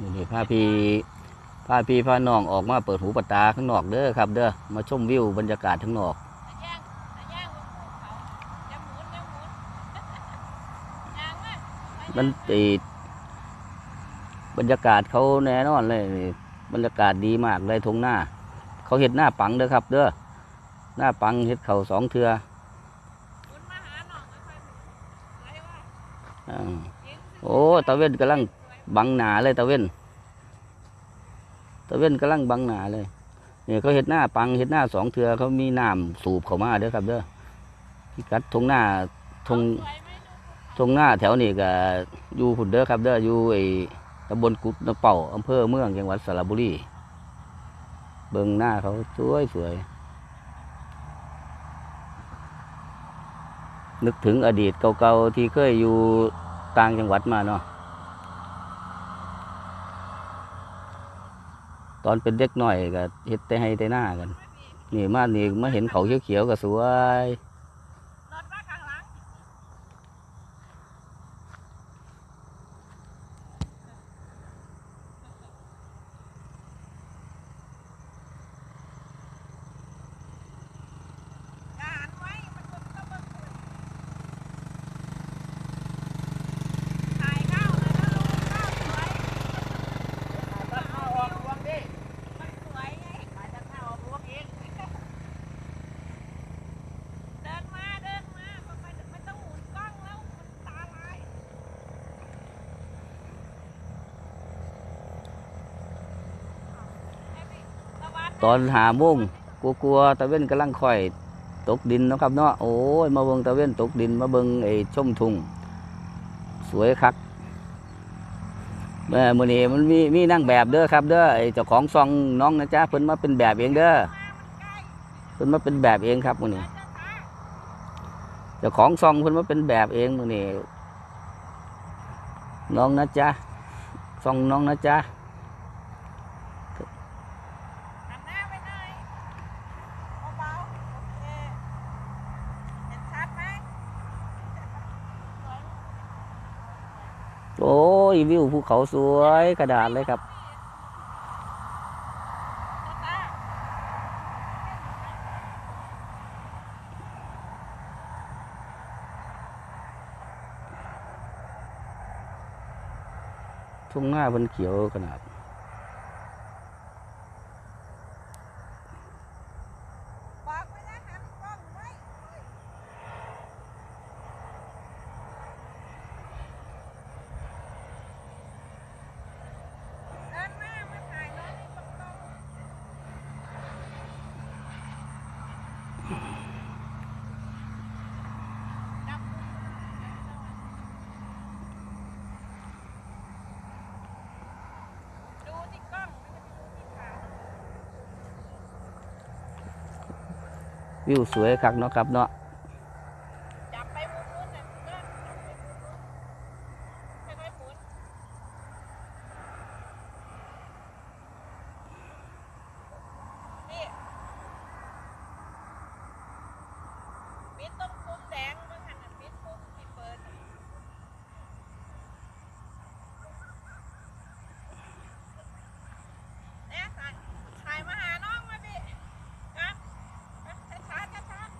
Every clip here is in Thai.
นี่นี่พาพี่พาพี่พาน้องออกมาเปิดหูเปิดตาข้างนอกเด้อครับ เด้อมาชมวิวบรรยากาศข้างนอกแต่ย่างแต่ย่างบนภูเขาจะหมุนจะหมุนย่างมามันติดบรรยากาศเขาแน่นอนเลยนี่บรรยากาศดีมากเลยทงหน้า เขาเห็ดหน้าปังเด้อครับ เด้อหน้าปังเห็ดเขาสองเทือหมุนมาหาหนองค่อยๆหมุนไรวะอ่าเห็นโอ้ตะเว้นกำลัง บังหนาเลยตะเว้นตะเว้นกำลังบังหนาเลยเนี่ยเขาเห็ดหน้าปังเห็ดหน้าสองเทือเขามีน้ำสูบเข้ามาเด้อครับเด้อพิกัดทงหน้าทงสวยไหมดูภูเขาตรงหน้าแถวนี้ก็อยู่พุ่นเด้อครับเด้ออยู่ไอ้ตำบลกุดนเป่าอำเภอเมืองจังหวัดสระบุรีเบิ่งหน้าเขาสวยสวยนึกถึงอดีตเก่าๆที่เคยอยู่ต่างจังหวัดมาเนาะ ตอนเป็นเด็กหน่อยก็เฮ็ดแต่ให้แต่หน้ากัน นี่มานี่มาเห็นเขาเขียวๆก็สวย รถมาข้างหลังอย่าหันไว้มันก็ต้องเบิ่งพุ่นถ่ายข้าวเลยนะลูกข้าวสวย ตัดข้าวออกรวงดิ มันสวยไง มาจากข้าวออกรวงเอง เดินมาเดินมามันไม่ไม่ต้องหมุนกล้องแล้วมันตาลายไอ้พี่ ตอนหาโมุ่งกลัวๆตะเว้นกำลังค่อยตกดินนะครับเนาะโอ้ยมาเบิงตะเว้นตกดินมาเบิงไอ้ชมทุ่งสวยคักแม่มื้อนี้มันมีมีนั่งแบบเด้อครับเด้อไอ้เจ้าของซองน้องนะจ๊ะเพิ่นมาเป็นแบบเองเด้อเพิ่นมาเป็นแบบเองครับมื้อนี้เจ้าของซองเพิ่นมาเป็นแบบเองมื้อนี้น้องนะจ๊ะซองน้องนะจ๊ะ หันหน้าไปหน่อยเบาๆโอเคเห็นชัดไหมสวย โอ้ยวิวภูเขาสวยกระดาษเลยครับ ทุ่งหน้าเพิ่นเขียวขนาด บอกไว้นะหันกล้องไว้เดินมามาถ่ายน้องนี่ตรงๆจับมือดูที่กล้องไม่ใช่ดูที่ขา วิวสวยคักเนาะครับเนาะ จับไปมุมนู้นน่ะเพื่อนจับไปมุมนู้นค่อยๆหมุนนี่ปิดตรงปุ่มแดงเมื่อหันน่ะปิดปุ่มที่เปิดเนี่ยถ่ายถ่ายมาหาน้องมาพี่นะช้าๆช้าๆ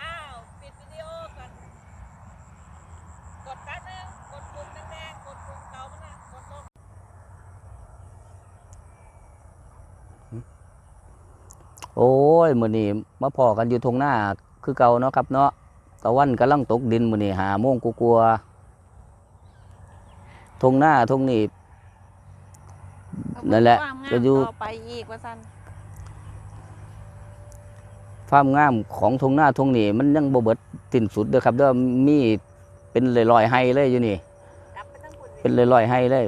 อ้าว ปิดวิดีโอก่อน กดแป๊บนึง กดปุ่มแดงๆ กดปุ่มเก่ามันนะกดลง โอ้ ยมื้อนี้มาพอกันอยู่ทงหน้าคือเก่าเนาะครับเนาะตะวันกำลังตกดินมื้อนี้หาโมงกลัวๆทงหน้าทงนี้นั่นแหละความงามก็อยู่ต่อไปอีกว่าสันความงามของทงหน้าทงนี้มันยังบ่เบิดสิ้นสุดเด้อครับเด้อมีเป็นลอยๆไฮเลยอยู่นี่จับไปทั้งปุ่นเป็นลอยๆไฮเลย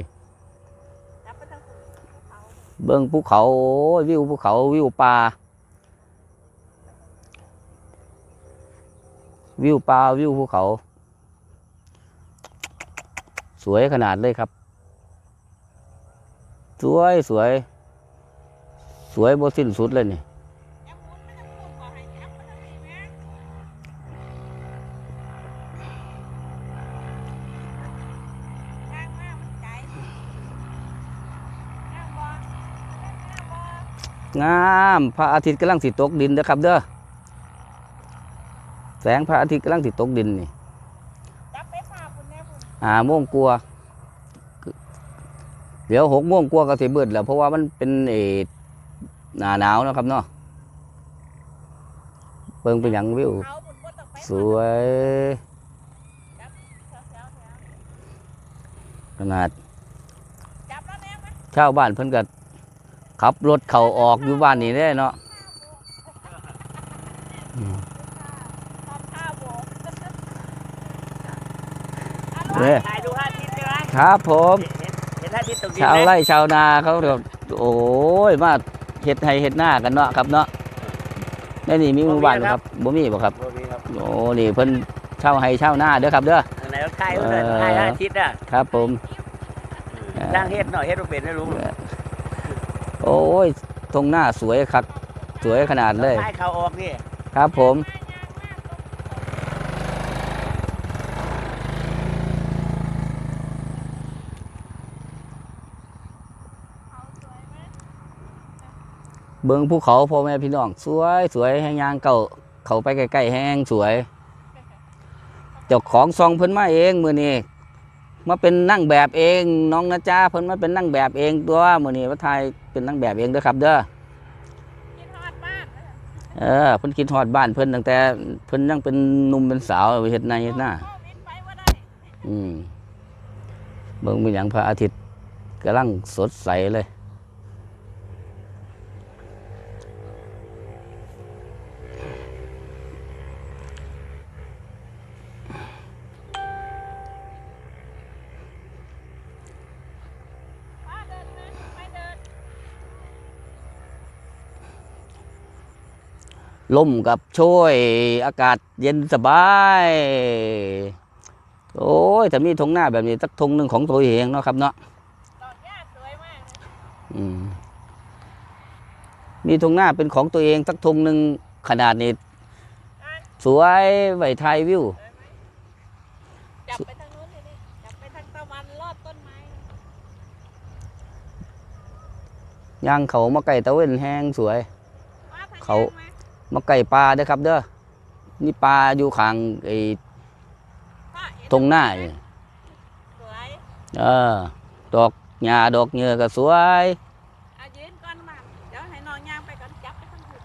จับไปทั้งปุ่นเขาเบิ่งภูเขาโอ้ยวิวภูเขาวิวป่า วิวปลาวิวภูเขา สวยขนาดเลยครับ สวยสวย สวยบ่สิ้นสุดเลยนี่งามพระอาทิตย์กำลังสิตกดินนะครับเด้อ แสงพระอาทิตย์กำลังสิตกดินนี่จับไปฝากคุณแม่คุณหาโมงกลัวาเดี๋ยวหกโมงกลัวาก็สิเบิดแล้วเพราะว่ามันเป็นเออหนาหนาวนะครับเนาะเบิ่งเป็นอย่างวิวเอาคุณก็ต้องไปสวยแถวแถวแถวขนาดจับแล้วแน่ไหมชาวบ้านเพิ่นก็ขับรถเข้าออกอยู่บ้านนี่ได้เนาะอืม ทำท่าโบก เด้อถ่ายดูห้าทิศใช่ไหมครับผมเห็นเห็นห้าทิศตรงนี้ชาวไหมไร่ชาวนาเขาเดี๋ยวโอ้ยมาเฮ็ดให้เฮ็ดหน้ากันเนาะครับเนาะในนี่มีหมู่บ้านบ่ครับบ่มีบ่ครับโอเคครับโอ้นี่เพิ่นเช่าให้เช่าหน้าเด้อครับเด้ออันไหนก็ใกล้เพื่อนใกล้ห้าทิศอะครับผมเออสร้างเฮ็ดหน่อยเฮ็ดบ่เป็นไม่รู้โอ้ยตรงหน้าสวยครับสวยขนาดเลยใกล้เขาออกนี่ครับผม บิ่งภูเขาพ่อแม่พี่น้องสวยสวยแห้งยางเก่าเขาไปใกล้ๆแห้งสวย เจ้าของซองเพิ่นมาเองมื้อนี้มาเป็นนั่งแบบเอง น้องนะจ้าเพิ่นมาเป็นนั่งแบบเองตัวมื้อนี้ว่าทายเป็นนั่งแบบเองเด้อครับ เด้อกินทอดบ้านเออเพิ่นคิดฮอดบ้านเพิ่นตั้งแต่เพิ่นยังเป็นหนุ่มเป็นสาวเฮ็ดนาเฮ็ดหน้าโควิดไปว่าได้อืมเบิ่งเป็นหยังพระอาทิตย์กำลังสดใสเลย ป้าเดินนะไปเดิน ลมกับช่วยอากาศเย็นสบาย โอ้ยถ้ามีทงหน้าแบบนี้สักทงหนึ่งของตัวเองเนาะครับเนาะดอกหญ้าสวยมากเลยอืมมีทงหน้าเป็นของตัวเองสักทงหนึ่งขนาดนี้อะสวยไว้ทายวิวสวยไหมจับไปทางนู้นเลยนี่จับไปทางตะวันลอดต้นไม้ย่างเขามาไก่ตะเว้นแห้งสวยป้าทางเขาแยกไห มมาไก่ปลาเด้อครับ เด้อนี่ปลาอยู่ข้างไอ้ป้าเห็ตรงหน้านี่สวยเออ ดอกหญ้าดอกเหงือก็สวยเอายืนก่อนมาเดี๋ยวให้น้องย่างไปก่อนจับไปทางนู้น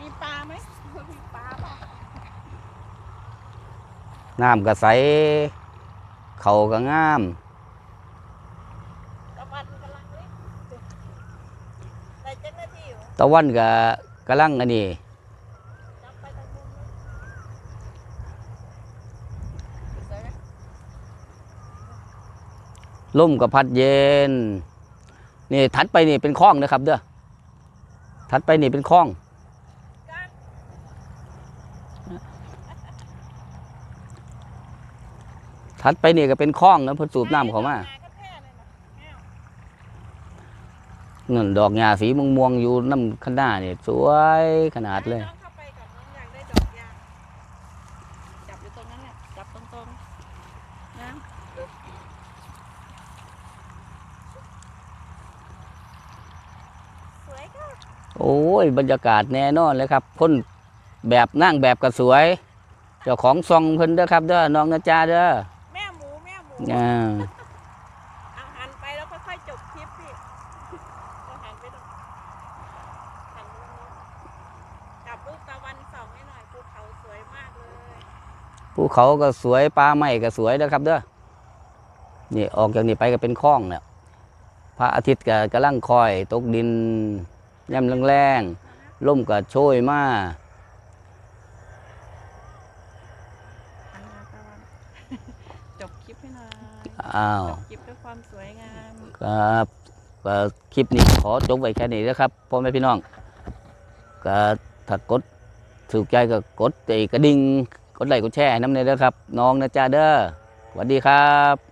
มีปลาไหมมีปลาเปล่าน้ำก็ใสเขาก็งาม ตะวันกำลังเล็กแต่เจ้าหน้าที่อยู่ ตะ วันก็กำลังอันนี้จับไปทางนู้นเลมลมก็พัดเย็น นี่ถัดไปนี่เป็นคลองนะครับ เด้อถัดไปนี่เป็นคลองถัดไปนี่ก็เป็นคลองนะเพิ่นสูบน้ำเขามา หกันแท้เลยนะแม่ว นั่นดอกหญ้าสีม่วงๆอยู่น้ำข้างหน้านี่สวยขนาดเลยให้น้องเข้าไปก่อนน้องอยากได้ดอกยางจับอยู่ตรงนั้นแหละจับตรงๆนะสวยค่ะโอ้ยบรรยากาศแน่นอนเลยครับคนแบบนั่งแบบก็สวย เจ้าของซองเพิ่นเด้อครับเด้อน้องนะจ้าเด้อแม่หมูแม่หมู อ่าเอาหันไปแล้วค่อยๆจบคลิปพี่ก็หันไปตรงหันตรงนี้จับรูปตะวันส่องให้หน่อยภูเขาสวยมากเลย ภูเขาก็สวยปลาไม้ก็สวยเด้อครับเด้อนี่ออกจากนี่ไปก็เป็นคลองแล้วพระอาทิตย์ก็กำลังคอย ตกดินย่ำแรงๆลมก็โชยมาหันมาตะวันจบคลิปให้หน่อยอ้าวจบคลิปด้วยความสวยงามครับก็คลิปนี้ขอจบไว้แค่นี้นะครับพ่อแม่พี่น้องก็ถ้ากดถูกใจก็กดไอ้กระดิ่ง กดไลค์กดแชร์ให้น้ำเนยเด้อครับ น้องนะจ้าเด้อสวัสดีครับ